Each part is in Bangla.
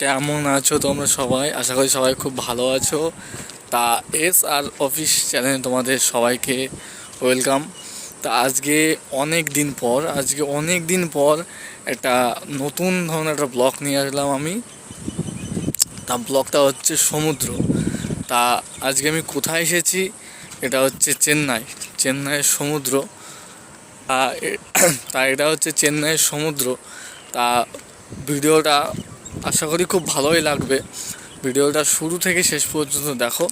কেমন আছো তোমরা সবাই? আশা করি সবাই খুব ভালো আছো। তা এস আর অফিস চ্যানেলে তোমাদের সবাইকে ওয়েলকাম। তা আজকে অনেক দিন পর, আজকে অনেক দিন পর একটা নতুন ধরনের একটা ব্লগ নিয়ে আসলাম আমি। তা ব্লগটা হচ্ছে সমুদ্র। তা আজকে আমি কোথায় এসেছি? এটা হচ্ছে চেন্নাই, চেন্নাইয়ের সমুদ্র। তা এটা হচ্ছে চেন্নাইয়ের সমুদ্র। তা ভিডিওটা আশা করি খুব ভালোই লাগবে। ভিডিওটা শুরু থেকে শেষ পর্যন্ত দেখো।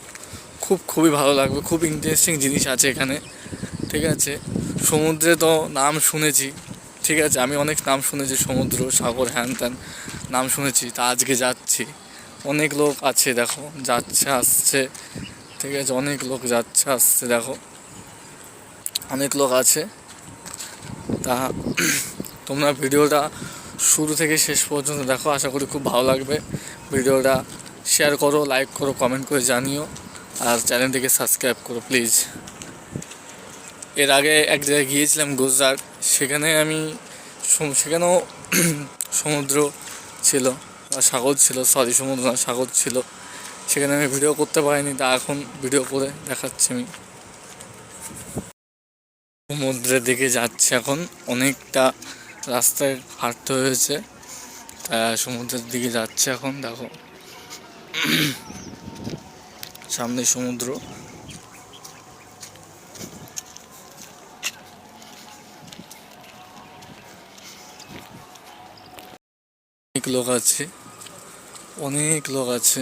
খুব, খুবই ভালো লাগবে। খুব ইন্টারেস্টিং জিনিস আছে এখানে। ঠিক আছে? সমুদ্রে তো নাম শুনেছি। ঠিক আছে? আমি অনেক নাম শুনেছি। সমুদ্র, সাগর, হ্যান ত্যান নাম শুনেছি। তা আজকে যাচ্ছি। অনেক লোক আছে, দেখো। যাচ্ছে, আসছে। ঠিক আছে? অনেক লোক যাচ্ছে, আসছে, দেখো। অনেক লোক আছে। তা, তোমরা ভিডিওটা শুরু থেকে শেষ পর্যন্ত দেখো, আশা করি খুব ভালো লাগবে। ভিডিওটা শেয়ার করো লাইক করো কমেন্ট করে জানিও। আর চ্যানেলটিকে সাবস্ক্রাইব করো প্লিজ এর আগে এক জায়গায় গিয়েছিলাম, গুজরাট। সেখানে আমি সেখানেও সমুদ্র ছিল সাগর ছিল সরি সমুদ্র না, সাগর ছিল। সেখানে আমি ভিডিও করতে পারিনি, তা এখন ভিডিও করে দেখাচ্ছি আমি। সমুদ্রের দিকে যাচ্ছে এখন, অনেকটা রাস্তায় হাঁটতে হয়েছে। তা সমুদ্রের দিকে যাচ্ছে এখন, দেখো। সামনে সমুদ্র। অনেক লোক আছে, অনেক লোক আছে।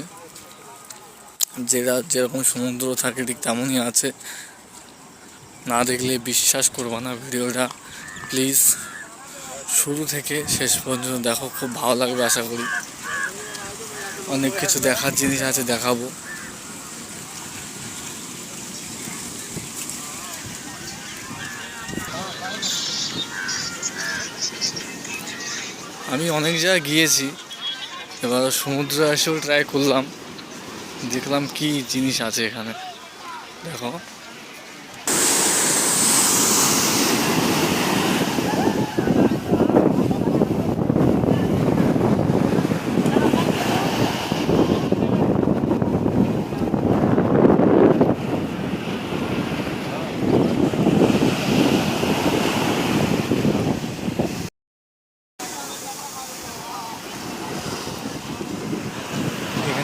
যেটা যেরকম সমুদ্র থাকে, ঠিক তেমনই আছে। না দেখলে বিশ্বাস করব না ভিডিওটা, প্লিজ। শুরু থেকে শেষ পর্যন্ত দেখো, খুব ভালো লাগবে আশা করি। অনেক কিছু দেখার জিনিস আছে, দেখাবো। আমি অনেক জায়গায় গিয়েছি এবার সমুদ্র এসেও ট্রাই করলাম। দেখলাম কি জিনিস আছে এখানে। দেখো।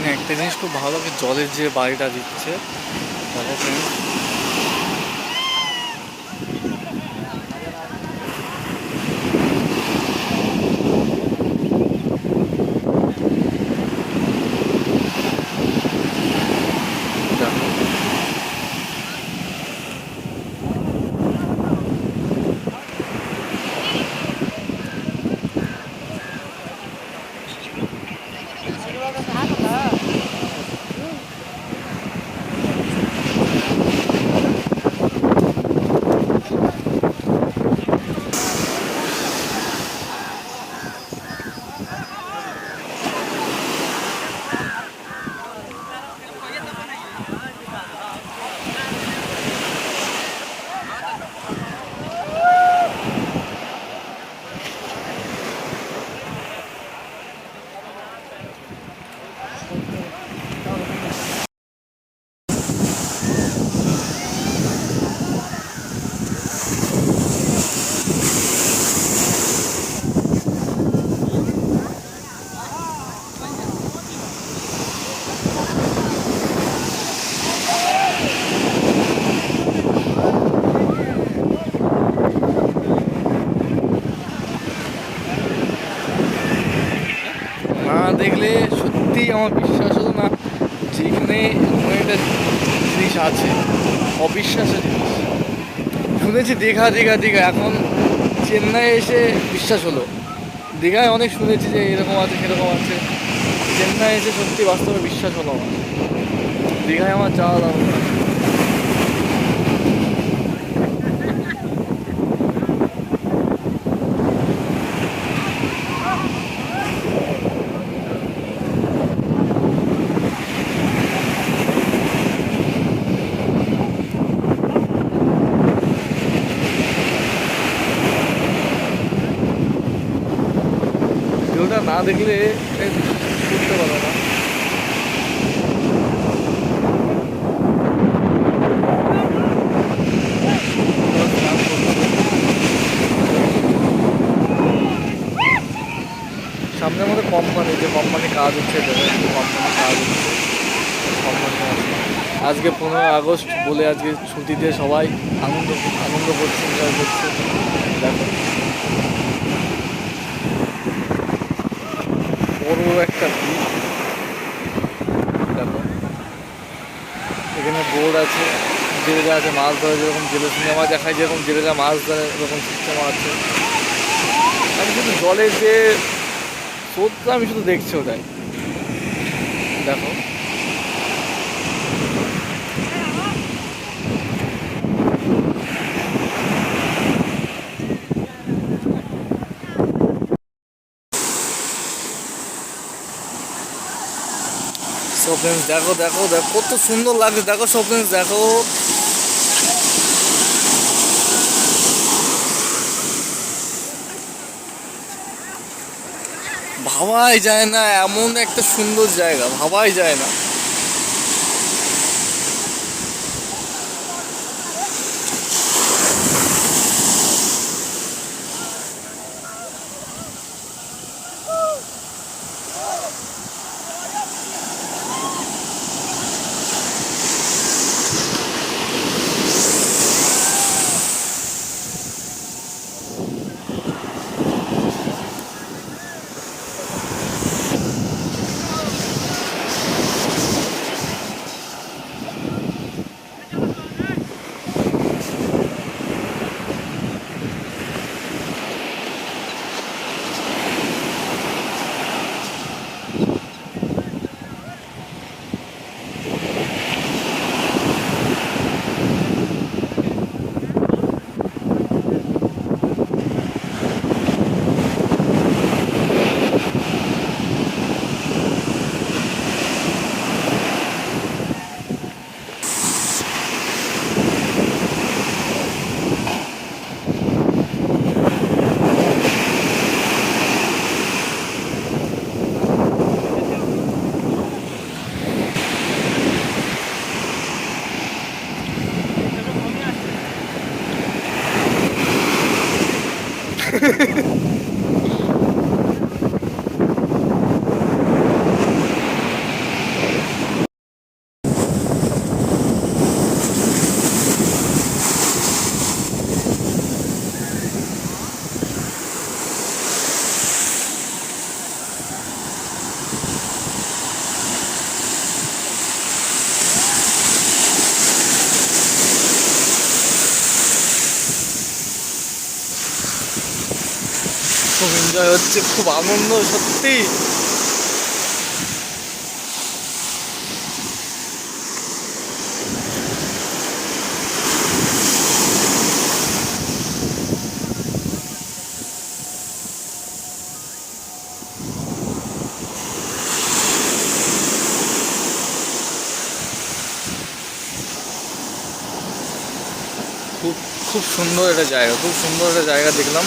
এখানে একটা জিনিস খুব ভালো লাগে জলের যে বাড়িটা দিচ্ছে দেখো friends। দেখো। না দেখলে সত্যি আমার বিশ্বাস হতো না যে এখানে এমন একটা জিনিস আছে অবিশ্বাসের জিনিস শুনেছি দীঘা দীঘা দীঘা। এখন চেন্নাই এসে বিশ্বাস হলো। দীঘায় অনেক শুনেছি যে এরকম আছে, সেরকম আছে। চেন্নাই এসে সত্যি বাস্তবে বিশ্বাস হলো আমার। দীঘায় আমার যাওয়া দাম ভিডিওটা না দেখলে থাকে ঘুরতে পারো না। সামনে আমাদের কোম্পানি যে কোম্পানি কাজ হচ্ছে কোম্পানি কাজ হচ্ছে। আজকে পনেরোই আগস্ট, বলে আজকে ছুটিতে সবাই আনন্দ আনন্দ করছে এনজয় করছে। দেখো। বড় একটা দেখো। এখানে বোর্ড আছে, জেলেরা আছে, মাছ ধরে যেরকম জেলে সিনেমা দেখায়, যেরকম জেলেরা মাছ ধরে, এরকম সিস্টেম আছে। আমি শুধু জলের যে স্রোতটা আমি শুধু দেখছি ওটাই। দেখো। ফ্রেন্ডস দেখো দেখো দেখো, কত সুন্দর লাগছে, দেখো সব দেখো। ভাবাই যায় না, এমন একটা সুন্দর জায়গা, ভাবাই যায় না। হচ্ছে খুব আনন্দ সত্যি খুব খুব সুন্দর একটা জায়গা খুব সুন্দর একটা জায়গা দেখলাম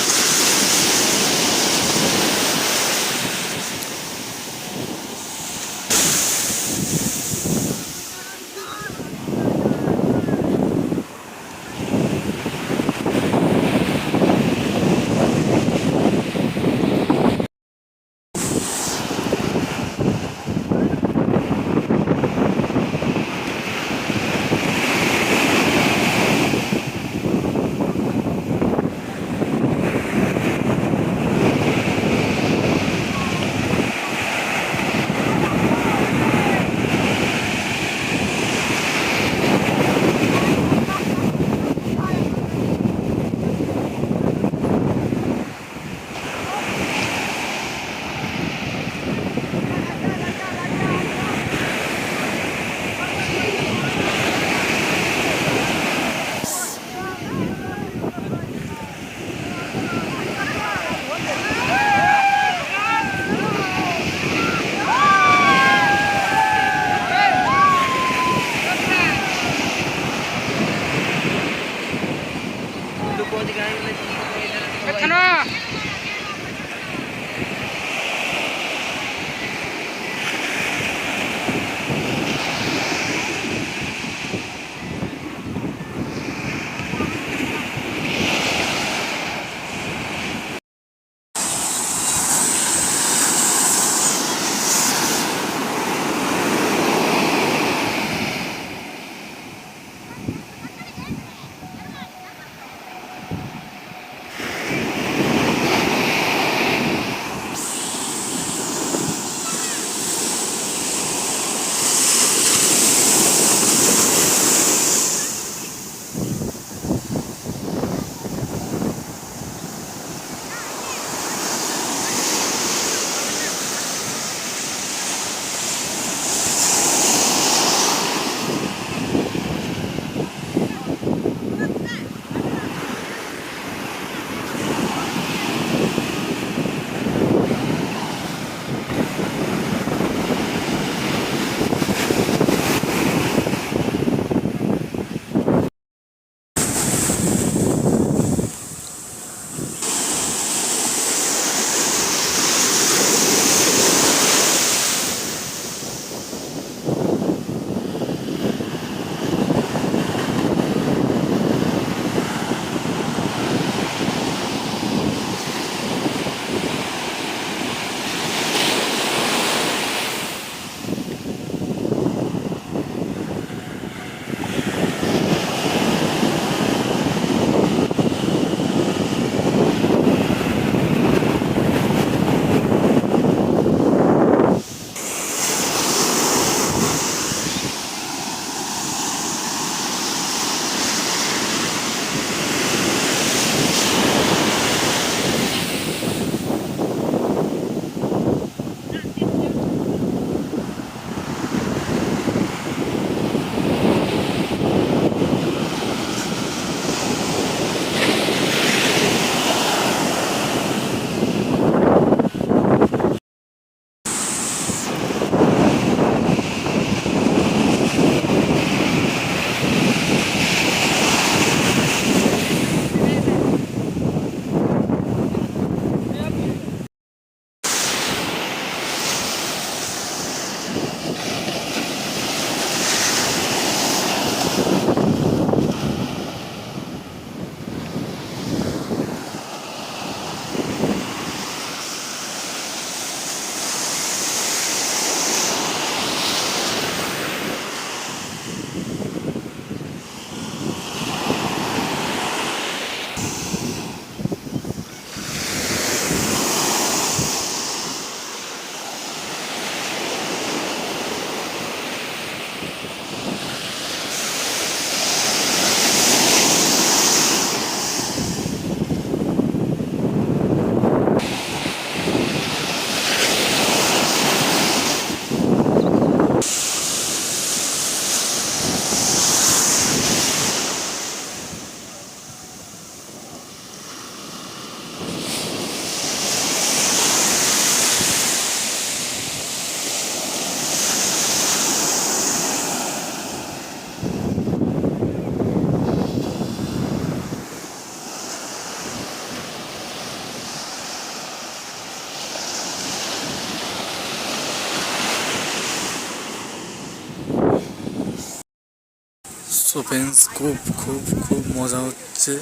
সো ফ্রেন্ডস খুব খুব খুব মজা হচ্ছে।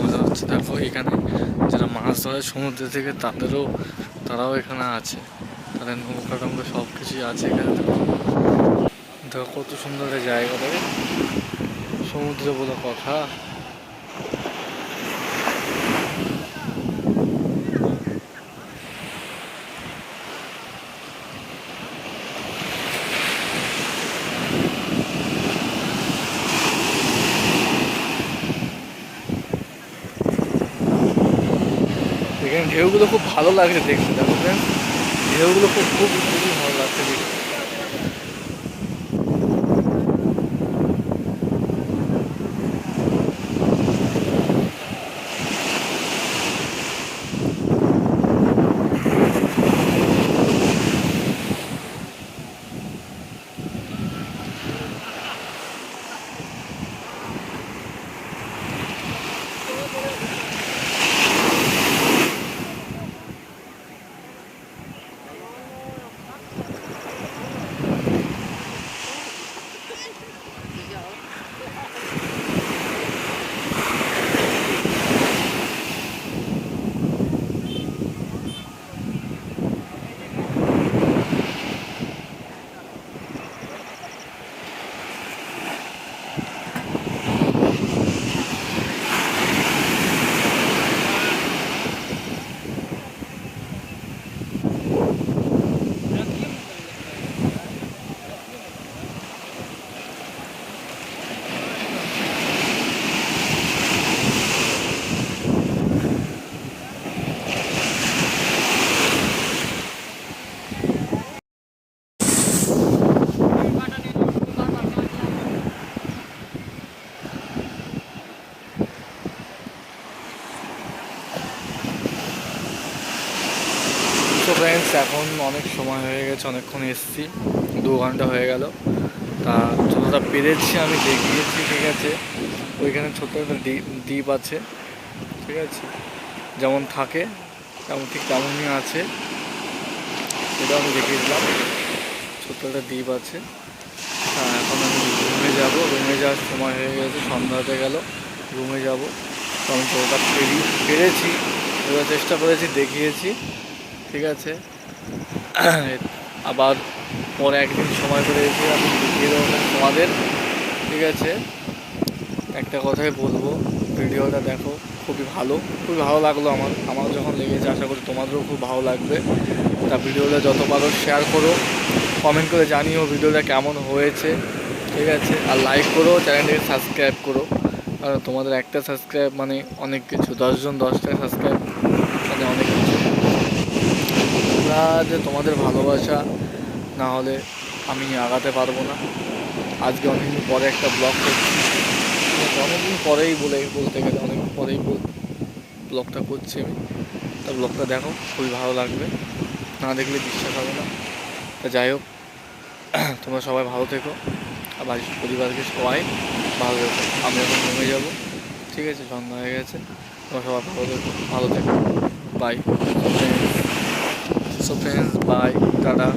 মজা হচ্ছে এখানে যারা মাছ ধরে সমুদ্র থেকে তাদেরও, তারাও এখানে আছে। তাদের নৌকা টৌকা সব কিছুই আছে এখানে। দেখো কত সুন্দর একটা জায়গা দেখো সমুদ্রে বলে কথা। ঢেউগুলো খুব ভালো লাগছে দেখতে দেখো friends। ঢেউগুলো খুব খুব খুবই ভালো লাগছে দেখতে তো ফ্রেন্ডস এখন অনেক সময় হয়ে গেছে, অনেকক্ষণ এসছি, দু ঘণ্টা হয়ে গেল। তা যতটা পেরেছি আমি দেখিয়েছি, ঠিক আছে। ওইখানে ছোট্ট একটা দ্বীপ আছে, ঠিক আছে। যেমন থাকে, তেমন ঠিক তেমনই আছে। সেটাও আমি দেখিয়েছিলাম। ছোট্ট একটা দ্বীপ আছে। এখন আমি রুমে যাব। রুমে যাওয়ার সময় হয়ে গেছে, সন্ধ্যা হতে গেল। রুমে যাব। তো আমি যতটা পেরি, পেরেছি, যতটা চেষ্টা করেছি, দেখিয়েছি, ঠিক আছে। আবার পরে একদিন সময় করে এসে আমি দেখিয়ে দেবো তোমাদের। ঠিক আছে? একটা কথাই বলব, ভিডিওটা দেখো, খুবই ভালো। খুবই ভালো লাগল আমার। আমার যখন লেগেছে, আশা করি তোমাদেরও খুব ভালো লাগবে। তা ভিডিওটা যত পারো শেয়ার করো কমেন্ট করে জানিও ভিডিওটা কেমন হয়েছে। ঠিক আছে? আর লাইক করো চ্যানেলটাকে সাবস্ক্রাইব করো। কারণ তোমাদের একটা সাবস্ক্রাইব মানে অনেক কিছু, দশজন দশটা সাবস্ক্রাইব মানে অনেক কিছু তোমরা যে তোমাদের ভালোবাসা না হলে আমি আগাতে পারব না। আজকে অনেকদিন পরে একটা ব্লগ করছি। আছে, অনেকদিন পরেই বলে বলতে গেলে অনেকদিন পরেই বল- ব্লগটা করছি আমি। তা ব্লগটা দেখো খুবই ভালো লাগবে। না দেখলে বিশ্বাস হবে না। তা যাই হোক তোমরা সবাই ভালো থেকো। আর বাড়ির পরিবারকে সবাই ভালো থেকো আমি এখন রুমে যাব। ঠিক আছে সন্ধ্যা হয়ে গেছে। তোমরা সবাই ভালো থেকো ভালো থেকো। Bye so friends bye tata